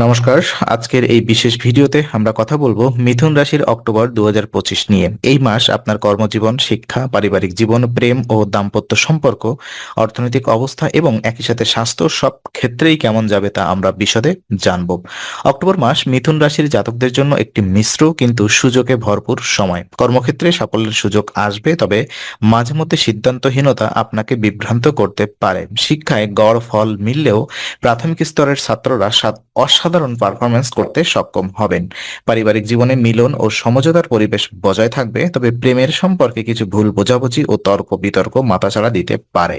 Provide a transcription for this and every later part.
নমস্কার, আজকের এই বিশেষ ভিডিওতে আমরা কথা বলব মিথুন রাশির অক্টোবর দু হাজার পঁচিশ নিয়ে। এই মাস আপনার কর্মজীবন, শিক্ষা, পারিবারিক জীবন, প্রেম ও দাম্পত্য সম্পর্ক, অর্থনৈতিক অবস্থা এবং একই সাথে স্বাস্থ্য সব ক্ষেত্রেই কেমন যাবে তা আমরা বিশদে জানব। অক্টোবর মাস মিথুন রাশির জাতকদের জন্য একটি মিশ্র কিন্তু সুযোগে ভরপুর সময়। কর্মক্ষেত্রে সাফল্যের সুযোগ আসবে, তবে মাঝে মধ্যে সিদ্ধান্তহীনতা আপনাকে বিভ্রান্ত করতে পারে। শিক্ষায় গড় ফল মিললেও প্রাথমিক স্তরের ছাত্ররা সাত- অসাধারণ পারফরমেন্স করতে সক্ষম হবেন। পারিবারিক জীবনে মিলন ও সমঝোতার পরিবেশ বজায় থাকবে, তবে প্রেমের সম্পর্কে কিছু ভুল বোঝাবুঝি ও তর্ক বিতর্ক মাথাচাড়া দিতে পারে।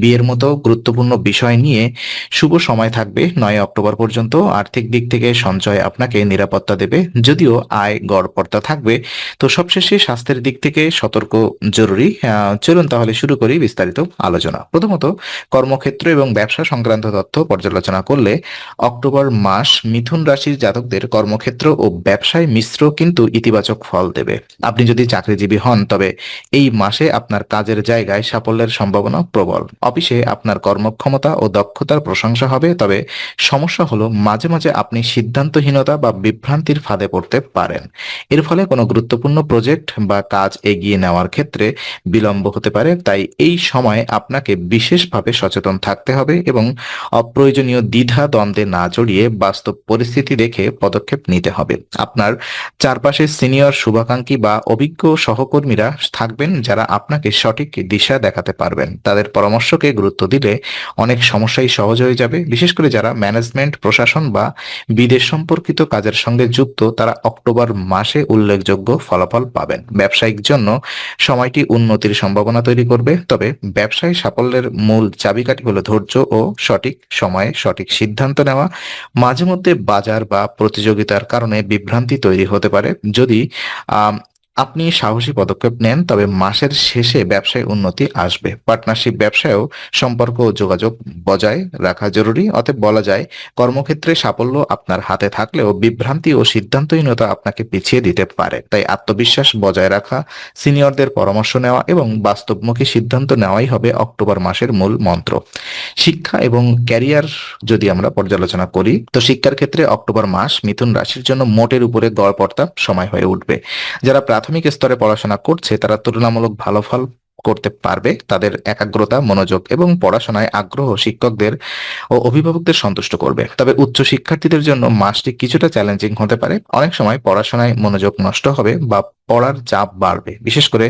বিয়ের মতো গুরুত্বপূর্ণ বিষয় নিয়ে শুভ সময় থাকবে নয় অক্টোবর পর্যন্ত। আর্থিক দিক থেকে সঞ্চয় আপনাকে নিরাপত্তা দেবে, যদিও আয় গড়পর্তা থাকবে। তো সবশেষে স্বাস্থ্যের দিক থেকে সতর্ক জরুরি। চলুন তাহলে শুরু করি বিস্তারিত আলোচনা। প্রথমত, কর্মক্ষেত্র এবং ব্যবসা সংক্রান্ত তথ্য পর্যালোচনা করলে অক্টোবর মাস মিথুন রাশির জাতকদের কর্মক্ষেত্র ও ব্যবসায় মিশ্র কিন্তু ইতিবাচক ফল দেবে। আপনি যদি চাকরিজীবী হন, তবে এই মাসে আপনার কাজের জায়গায় সাফল্যের সম্ভাবনা প্রবল। অফিসে আপনার কর্মক্ষমতা ও দক্ষতার প্রশংসা হবে, তবে সমস্যা হলো মাঝে মাঝে আপনি সিদ্ধান্তহীনতা বা বিভ্রান্তির ফাঁদে পড়তে পারেন। এর ফলে কোনো গুরুত্বপূর্ণ প্রজেক্ট বা কাজ এগিয়ে নেওয়ার ক্ষেত্রে বিলম্ব হতে পারে, তাই এই সময় আপনাকে বিশেষভাবে সচেতন থাকতে হবে এবং অপ্রয়োজনীয় দ্বিধা দ্বন্দ্বে না জড়িয়ে বাস্তব পরিস্থিতি দেখে পদক্ষেপ নিতে হবে। আপনার চারপাশে সিনিয়র শুভাকাঙ্ক্ষী বা অভিজ্ঞ সহকর্মীরা থাকবেন যারা আপনাকে সঠিক দিশা দেখাতে পারবেন। তাদের পরামর্শকে গুরুত্ব দিলে অনেক সমস্যাই সহজ হয়ে যাবে। বিশেষ করে যারা ম্যানেজমেন্ট, প্রশাসন বা বিদেশ সম্পর্কিত কাজের সঙ্গে যুক্ত, তারা অক্টোবর মাসে উল্লেখযোগ্য ফলাফল পাবেন। ব্যবসায়িক জন্য সময়টি উন্নতির সম্ভাবনা তৈরি করবে। তবে ব্যবসায় সাফল্যের মূল চাবিকাঠি হলো ধৈর্য ও সঠিক সময়ে সঠিক সিদ্ধান্ত নেওয়া, মাঝে মধ্যে বাজার বা প্রতিযোগিতার কারণে বিভ্রান্তি তৈরি হতে পারে। যদি আপনি সাহসী পদক্ষেপ নেন, তবে মাসের শেষে ব্যবসায় উন্নতি আসবে। পার্টনারশিপ ব্যবসায়ও সম্পর্ক ও যোগাযোগ বজায় রাখা জরুরি। অতএব বলা যায়, কর্মক্ষেত্রে সাফল্য আপনার হাতে থাকলেও বিভ্রান্তি ও সিদ্ধান্তহীনতা আপনাকে পিছিয়ে দিতে পারে। তাই আত্মবিশ্বাস বজায় রাখা, সিনিয়রদের পরামর্শ নেওয়া এবং বাস্তবমুখী সিদ্ধান্ত নেওয়াই হবে অক্টোবর মাসের মূল মন্ত্র। শিক্ষা এবং ক্যারিয়ার যদি আমরা পর্যালোচনা করি, তো শিক্ষার ক্ষেত্রে অক্টোবর মাস মিথুন রাশির জন্য মোটের উপরে গড়পড়তা সময় হয়ে উঠবে। যারা প্রাথমিক স্তরে পড়াশোনা করছে, তারা তুলনামূলক ভালো ফল করতে পারবে। তাদের একাগ্রতা, মনোযোগ এবং পড়াশোনায় আগ্রহ শিক্ষকদের ও অভিভাবকদের সন্তুষ্ট করবে। তবে উচ্চ শিক্ষার্থীদের জন্য মাসটি কিছুটা চ্যালেঞ্জিং হতে পারে। অনেক সময় পড়াশোনায় মনোযোগ নষ্ট হবে বা পড়ার চাপ বাড়বে। বিশেষ করে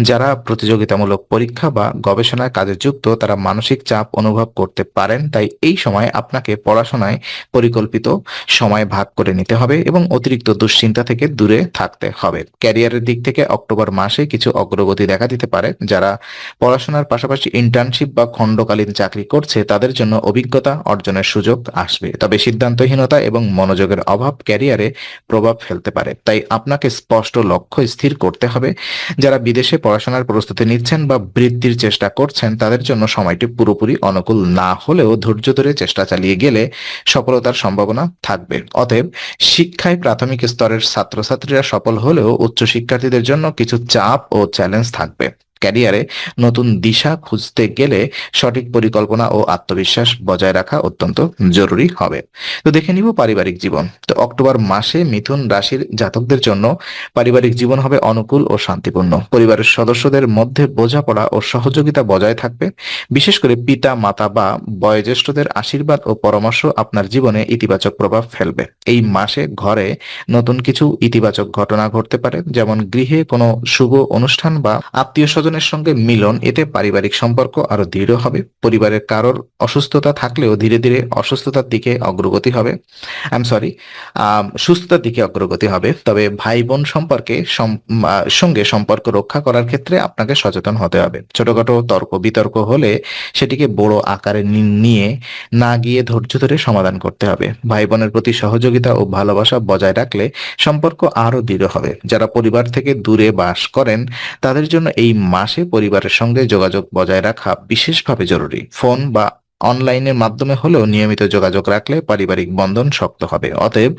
যারা প্রতিযোগিতামূলক পরীক্ষা বা গবেষণায় কাজে যুক্ত, তারা মানসিক চাপ অনুভব করতে পারেন। তাই এই সময় আপনাকে পড়াশোনায় পরিকল্পিত সময় ভাগ করে নিতে হবে এবং অতিরিক্ত দুশ্চিন্তা থেকে দূরে থাকতে হবে। ক্যারিয়ারের দিক থেকে অক্টোবর মাসে কিছু অগ্রগতি দেখা দিতে পারে। যারা পড়াশোনার পাশাপাশি ইন্টার্নশিপ বা খণ্ডকালীন চাকরি করছে, তাদের জন্য অভিজ্ঞতা অর্জনের সুযোগ আসবে। তবে সিদ্ধান্তহীনতা এবং মনোযোগের অভাব ক্যারিয়ারে প্রভাব ফেলতে পারে। তাই আপনাকে স্পষ্ট লক্ষ্য স্থির করতে হবে। যারা বিদেশে পড়াশোনার প্রস্তুতি নিচ্ছেন বা বৃদ্ধির চেষ্টা করছেন, তাদের জন্য সময়টি পুরোপুরি অনুকূল না হলেও ধৈর্য ধরে চেষ্টা চালিয়ে গেলে সফলতার সম্ভাবনা থাকবে। অতএব শিক্ষায় প্রাথমিক স্তরের ছাত্রছাত্রীরা সফল হলেও উচ্চ শিক্ষার্থীদের জন্য কিছু চাপ ও চ্যালেঞ্জ থাকবে। ক্যারিয়ারে নতুন দিশা খুঁজতে গেলে সঠিক পরিকল্পনা ও আত্মবিশ্বাস বজায় রাখা অত্যন্ত জরুরি হবে। তো দেখে নিব পারিবারিক জীবন। তো অক্টোবর মাসে মিথুন রাশির জাতকদের জন্য পারিবারিক জীবন হবে অনুকূল ও শান্তিপূর্ণ। পরিবারের সদস্যদের মধ্যে বোঝাপড়া ও সহযোগিতা বজায় থাকবে। বিশেষ করে পিতা, মাতা বা বয়োজ্যেষ্ঠদের আশীর্বাদ ও পরামর্শ আপনার জীবনে ইতিবাচক প্রভাব ফেলবে। এই মাসে ঘরে নতুন কিছু ইতিবাচক ঘটনা ঘটতে পারে, যেমন গৃহে কোনো শুভ অনুষ্ঠান বা আত্মীয় স্বজনের সঙ্গে মিলন, এতে পারিবারিক সম্পর্ক আরও দৃঢ় হবে। পরিবারের কারোর অসুস্থতা থাকলেও ধীরে ধীরে অসুস্থতার দিকে অগ্রগতি হবে। আই এম সরি সুস্থতার দিকে অগ্রগতি হবে। তবে ভাই বোন সম্পর্কে সঙ্গে সম্পর্ক রক্ষা করার ক্ষেত্রে আপনাকে সচেতন হতে হবে। ছোটখাটো তর্ক বিতর্ক হলে সেটিকে বড় আকারে নিয়ে না গিয়ে ধৈর্য ধরে সমাধান করতে হবে। ভাই বোনের প্রতি সহযোগিতা ও ভালোবাসা বজায় রাখলে সম্পর্ক আরও দৃঢ় হবে। যারা পরিবার থেকে দূরে বাস করেন, তাদের জন্য এই মাসে পরিবারের সঙ্গে যোগাযোগ বজায় রাখা বিশেষভাবে জরুরি। ফোন বা অনলাইনের মাধ্যমে হলেও নিয়মিত যোগাযোগ রাখলে পারিবারিক বন্ধন শক্ত হবে। অতএব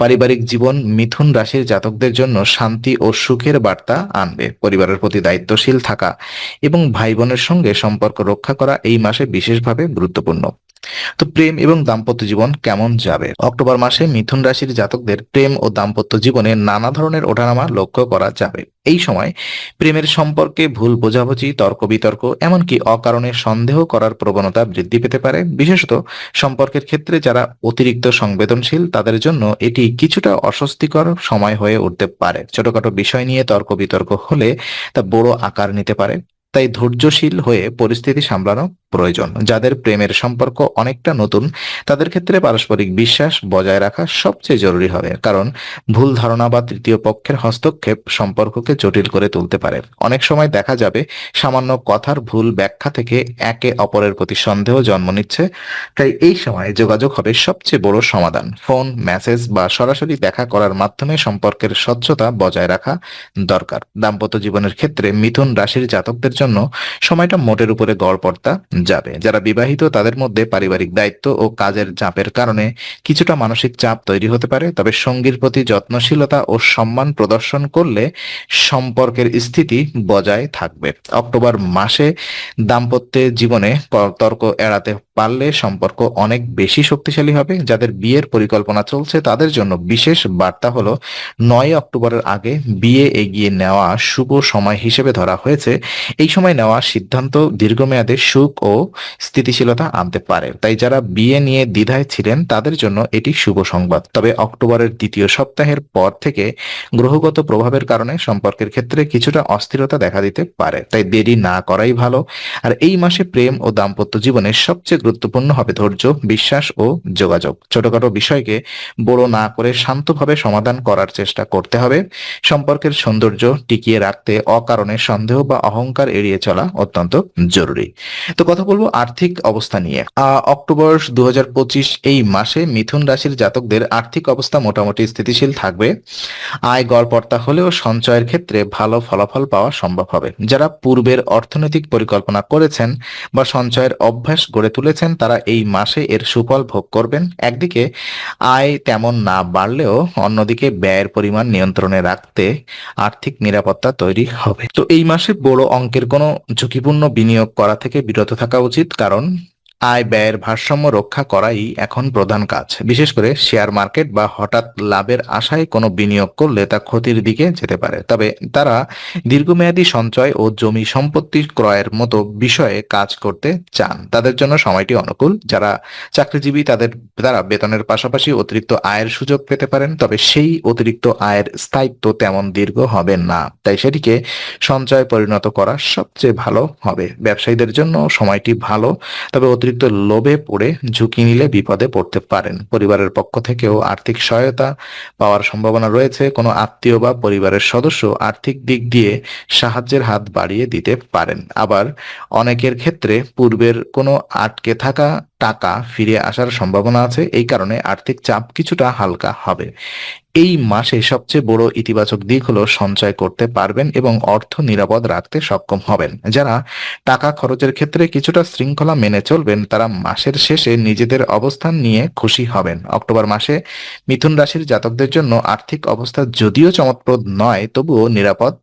পারিবারিক জীবন মিথুন রাশির জাতকদের জন্য শান্তি ও সুখের বার্তা আনবে। পরিবারের প্রতি দায়িত্বশীল থাকা এবং ভাই বোনের সঙ্গে সম্পর্ক রক্ষা করা এই মাসে বিশেষভাবে গুরুত্বপূর্ণ। তো প্রেম এবং দাম্পত্য জীবন কেমন যাবে? অক্টোবর মাসে মিথুন রাশির জাতকদের প্রেম ও দাম্পত্য জীবনে নানা ধরনের ওঠানামা লক্ষ্য করা যাবে। এই সময় প্রেমের সম্পর্কে ভুল বোঝাবুঝি তর্ক বিতর্ক এমনকি অকারণে সন্দেহ করার প্রবণতা বৃদ্ধি পেতে পারে। বিশেষত সম্পর্কের ক্ষেত্রে যারা অতিরিক্ত সংবেদনশীল, তাদের জন্য এটি কিছুটা অস্বস্তিকর সময় হয়ে উঠতে পারে। ছোটখাটো বিষয় নিয়ে তর্ক বিতর্ক হলে তা বড় আকার নিতে পারে। তাই ধৈর্যশীল হয়ে পরিস্থিতি সামলানো প্রয়োজন। যাদের প্রেমের সম্পর্ক অনেকটা নতুন, তাদের ক্ষেত্রে পারস্পরিক বিশ্বাস বজায় রাখা সবচেয়ে জরুরি হবে। কারণ ভুল ধারণা বা তৃতীয় পক্ষের হস্তক্ষেপ সম্পর্ককে জটিল করে তুলতে পারে। অনেক সময় দেখা যাবে সামান্য কথার ভুল ব্যাখ্যা থেকে একে অপরের প্রতি সন্দেহ জন্ম নিচ্ছে। তাই এই সময় যোগাযোগ হবে সবচেয়ে বড় সমাধান। ফোন, মেসেজ বা সরাসরি দেখা করার মাধ্যমে সম্পর্কের স্বচ্ছতা বজায় রাখা দরকার। দাম্পত্য জীবনের ক্ষেত্রে মিথুন রাশির জাতকদের জন্য সময়টা মোটের উপরে গড়পড়তা যাবে। যারা বিবাহিত, তাদের মধ্যে পারিবারিক দায়িত্ব ও কাজের চাপের কারণে কিছুটা মানসিক চাপ তৈরি হতে পারে। তবে সঙ্গীর প্রতি যত্নশীলতা ও সম্মান প্রদর্শন করলে সম্পর্কের স্থিতি বজায় থাকবে। অক্টোবর মাসে দাম্পত্য জীবনে তর্ক এড়াতে পারলে সম্পর্ক অনেক বেশি শক্তিশালী হবে। যাদের বিয়ের পরিকল্পনা চলছে, তাদের জন্য বিশেষ বার্তা হলো, নয় অক্টোবরের আগে বিয়ে এগিয়ে নেওয়া শুভ সময় হিসেবে ধরা হয়েছে। এই সময় নেওয়া সিদ্ধান্ত দীর্ঘমেয়াদে সুখ ও স্থিতিশীলতা আনতে পারে। তাই যারা বিয়ে নিয়ে দ্বিধায় ছিলেন, তাদের জন্য এটি শুভ সংবাদ। তবে অক্টোবরের দ্বিতীয় সপ্তাহের পর থেকে গ্রহগত প্রভাবের কারণে সম্পর্কের ক্ষেত্রে কিছুটা অস্থিরতা দেখা দিতে পারে। তাই দেরি না করাই ভালো। আর এই মাসে প্রেম ও দাম্পত্য জীবনে সবচেয়ে গুরুত্বপূর্ণ হবে ধৈর্য, বিশ্বাস ও যোগাযোগ। ছোটখাটো বিষয়কে বড় না করে শান্তভাবে সমাধান করার চেষ্টা করতে হবে। সম্পর্কের সৌন্দর্য টিকিয়ে রাখতে অকারণে সন্দেহ বা অহংকার এড়িয়ে চলা অত্যন্ত জরুরি। তো কথা বলব আর্থিক অবস্থা নিয়ে। অক্টোবর দু হাজার পঁচিশ এই মাসে মিথুন রাশির জাতকদের আর্থিক অবস্থা মোটামুটি স্থিতিশীল থাকবে। আয় গড়পর্তা হলেও সঞ্চয়ের ক্ষেত্রে ভালো ফলাফল পাওয়া সম্ভব হবে। যারা পূর্বের অর্থনৈতিক পরিকল্পনা করেছেন বা সঞ্চয়ের অভ্যাস গড়ে তুলেছেন, তারা এই মাসে এর সুফল ভোগ করবেন। একদিকে আয় তেমন না বাড়লেও অন্যদিকে ব্যয়ের পরিমাণ নিয়ন্ত্রণে রাখতে আর্থিক নিরাপত্তা তৈরি হবে। তো এই মাসে বড় অঙ্কের কোনো ঝুঁকিপূর্ণ বিনিয়োগ করা থেকে বিরত থাকা উচিত কারণ আয় ব্যয়ের ভারসাম্য রক্ষা করাই এখন প্রধান কাজ। বিশেষ করে শেয়ার মার্কেট বা হঠাৎ লাভের আশায় কোনো বিনিয়োগ করলে তা ক্ষতির দিকে যেতে পারে। তবে তারা দীর্ঘমেয়াদী সঞ্চয় ও জমি সম্পত্তি ক্রয়ের মতো বিষয়ে কাজ করতে চান। তাদের জন্য সময়টি অনুকূল। যারা চাকরিজীবী, তাদের, তারা বেতনের পাশাপাশি অতিরিক্ত আয়ের সুযোগ পেতে পারেন, তবে সেই অতিরিক্ত আয়ের স্থায়িত্ব তেমন দীর্ঘ হবে না। তাই সেটিকে সঞ্চয় পরিণত করা সবচেয়ে ভালো হবে। ব্যবসায়ীদের জন্য সময়টি ভালো, তবে অতিরিক্ত অতিরিক্ত লোভে পড়ে ঝুঁকি নিলে বিপদে পড়তে পারেন। পরিবারের পক্ষ থেকেও আর্থিক সহায়তা পাওয়ার সম্ভাবনা রয়েছে। কোনো আত্মীয় বা পরিবারের সদস্য আর্থিক দিক দিয়ে সাহায্যের হাত বাড়িয়ে দিতে পারেন। আবার অনেকের ক্ষেত্রে পূর্বের কোনো আটকে থাকা টাকা ফিরে আসার সম্ভাবনা আছে। এই কারণে আর্থিক চাপ কিছুটা হালকা হবে। এই মাসে সবচেয়ে বড় ইতিবাচক দিক হলো সঞ্চয় করতে পারবেন এবং অর্থ নিরাপদ রাখতে সক্ষম হবেন। যারা টাকা খরচের ক্ষেত্রে কিছুটা শৃঙ্খলা মেনে চলবেন, তারা মাসের শেষে নিজেদের অবস্থান নিয়ে খুশি হবেন। অক্টোবর মাসে মিথুন রাশির জাতকদের জন্য আর্থিক অবস্থা যদিও চমৎপ্রদ নয়, তবুও নিরাপদ।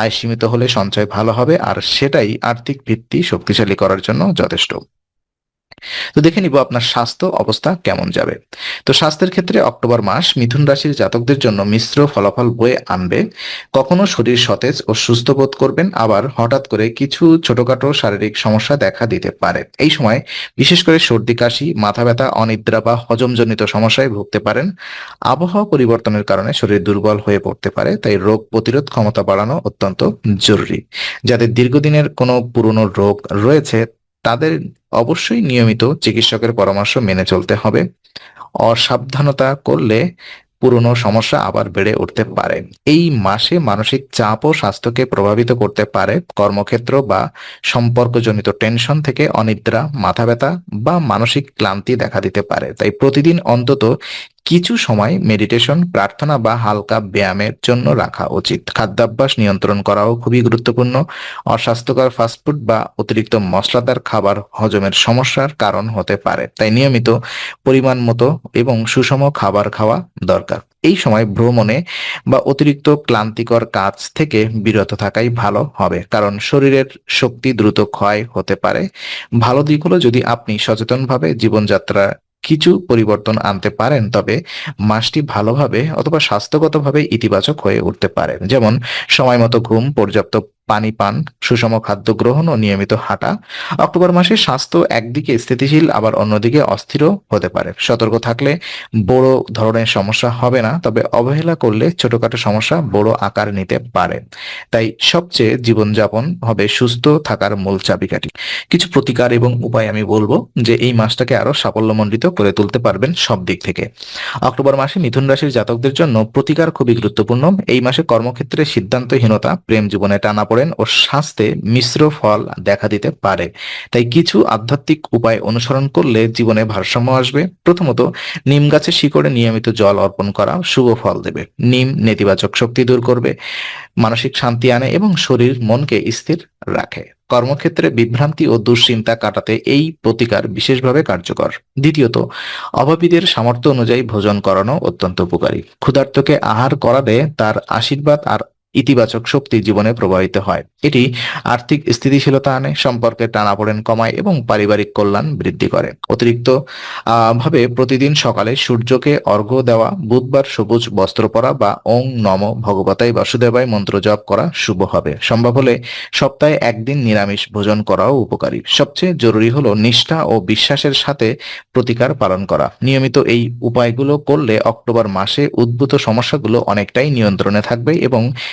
আয় সীমিত হলে সঞ্চয় ভালো হবে, আর সেটাই আর্থিক ভিত্তি শক্তিশালী করার জন্য যথেষ্ট। তো দেখে নিব আপনার স্বাস্থ্য অবস্থা কেমন যাবে। তো স্বাস্থ্যের ক্ষেত্রে অক্টোবর মাস মিথুন রাশির জাতকদের জন্য মিশ্র ফলাফল বয়ে আনবে। কখনো শরীর সতেজ ও সুস্থ বোধ করবেন, আবার হঠাৎ করে কিছু ছোটখাটো শারীরিক সমস্যা দেখা দিতে পারে। এই সময় বিশেষ করে সর্দি, কাশি, মাথা ব্যথা, অনিদ্রা বা হজমজনিত সমস্যায় ভুগতে পারেন। আবহাওয়া পরিবর্তনের কারণে শরীর দুর্বল হয়ে পড়তে পারে, তাই রোগ প্রতিরোধ ক্ষমতা বাড়ানো অত্যন্ত জরুরি। যাদের দীর্ঘদিনের কোনো পুরনো রোগ রয়েছে তাদের অবশ্যই নিয়মিত চিকিৎসকের পরামর্শ মেনে চলতে হবে। অসাবধানতা করলে পুরনো সমস্যা আবার বেড়ে উঠতে পারে। এই মাসে মানসিক চাপ ও স্বাস্থ্যকে প্রভাবিত করতে পারে। কর্মক্ষেত্র বা সম্পর্কজনিত টেনশন থেকে অনিদ্রা মাথা ব্যথা বা মানসিক ক্লান্তি দেখা দিতে পারে। তাই প্রতিদিন অন্তত কিছু সময় মেডিটেশন প্রার্থনা বা হালকা ব্যায়ামের জন্য রাখা উচিত। খাদ্যাভ্যাস নিয়ন্ত্রণ করাও খুবই গুরুত্বপূর্ণ। অস্বাস্থ্যকর ফাস্টফুড বা অতিরিক্ত মশলাদার খাবার হজমের সমস্যার কারণ হতে পারে। তাই নিয়মিত পরিমাণ মতো এবং সুষম খাবার খাওয়া দরকার। এই সময় ভ্রমণে বা অতিরিক্ত ক্লান্তিকর কাজ থেকে বিরত থাকাই ভালো হবে। কারণ শরীরের শক্তি দ্রুত ক্ষয় হতে পারে। ভালো দিক হলো যদি আপনি সচেতনভাবে জীবনযাত্রা কিছু পরিবর্তন আনতে পারেন, তবে মাসটি ভালোভাবে অথবা স্বাস্থ্যগতভাবে ইতিবাচক হয়ে উঠতে পারে। যেমন সময় মতো ঘুম, পর্যাপ্ত পানি পান, সুষম খাদ্য গ্রহণ ও নিয়মিত হাঁটা। অক্টোবর মাসে স্বাস্থ্য একদিকে স্থিতিশীল, আবার অন্যদিকে অস্থিরও হতে পারে। সতর্ক থাকলে বড় ধরনের সমস্যা হবে না, তবে অবহেলা করলে ছোটখাটো সমস্যা বড় আকার নিতে পারে। তাই সবচেয়ে জীবনযাপন হবে সুস্থ থাকার মূল চাবিকাঠি। কিছু প্রতিকার এবং উপায় আমি বলব যে এই মাসটাকে আরও সাফল্যমণ্ডিত করে তুলতে পারবেন সব দিক থেকে। অক্টোবর মাসে মিথুন রাশির জাতকদের জন্য প্রতিকার খুবই গুরুত্বপূর্ণ। এই মাসে কর্মক্ষেত্রে সিদ্ধান্তহীনতা, প্রেম জীবনে টানাপোড়েন ও স্বাস্থ্যে মিশ্র ফল দেখা দিতে পারে। তাই কিছু আধ্যাত্মিক উপায় অনুসরণ করলে জীবনে ভারসাম্য আসবে। প্রথমত, নিম গাছের শিকড়ে নিয়মিত জল অর্পণ করা শুভ ফল দেবে। নিম নেতিবাচক শক্তি দূর করবে, মানসিক শান্তি আনে এবং শরীর মনকে স্থির রাখে। কর্মক্ষেত্রে বিভ্রান্তি ও দুশ্চিন্তা কাটাতে এই প্রতিকার বিশেষভাবে কার্যকর। দ্বিতীয়ত, অভাবীদের সামর্থ্য অনুযায়ী ভোজন করানো অত্যন্ত উপকারী। ক্ষুধার্তকে আহার করালে তার আশীর্বাদ আর ইতিবাচক শক্তি জীবনে প্রবাহিত হয়। এটি আর্থিক স্থিতিশীলতা আনে, সম্পর্কে টানাপোড়েন কমায় এবং পারিবারিক কল্যাণ বৃদ্ধি করে। অতিরিক্ত ভাবে প্রতিদিন সকালে সূর্যকে অর্ঘ্য দেওয়া, বুধবার সবুজ বস্ত্র পরা বা ওং নম ভগবতাই বাসুদেবাই মন্ত্র জপ করা শুভ হবে। সম্ভব হলে সপ্তাহে একদিন নিরামিষ ভোজন করাও উপকারী। সবচেয়ে জরুরি হলো নিষ্ঠা ও বিশ্বাসের সাথে প্রতিকার পালন করা। নিয়মিত এই উপায়গুলো করলে অক্টোবর মাসে উদ্ভূত সমস্যাগুলো অনেকটাই নিয়ন্ত্রণে থাকবে এবং